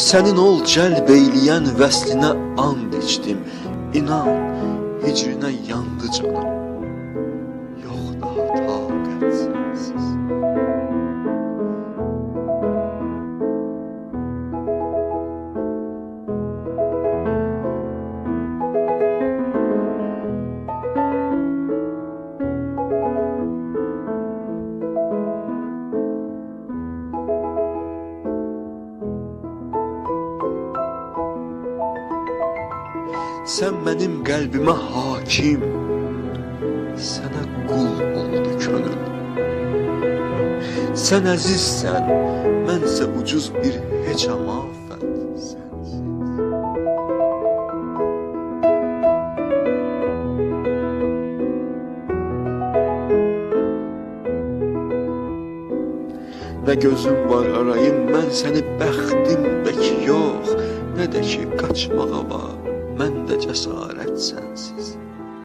Sənin ol cəlb eyləyən vəslinə and içdim. İnan, hicrinə yandı canım. Sən mənim qəlbimə hakim, sənə qul oldu könül. Sən əzizsən, mənsə ucuz bir amafət sənsiz. Nə gözüm var arayım, mən səni bəxtim də ki yox, nə də ki qaçmağa var, mən də cəsarət sənsiz.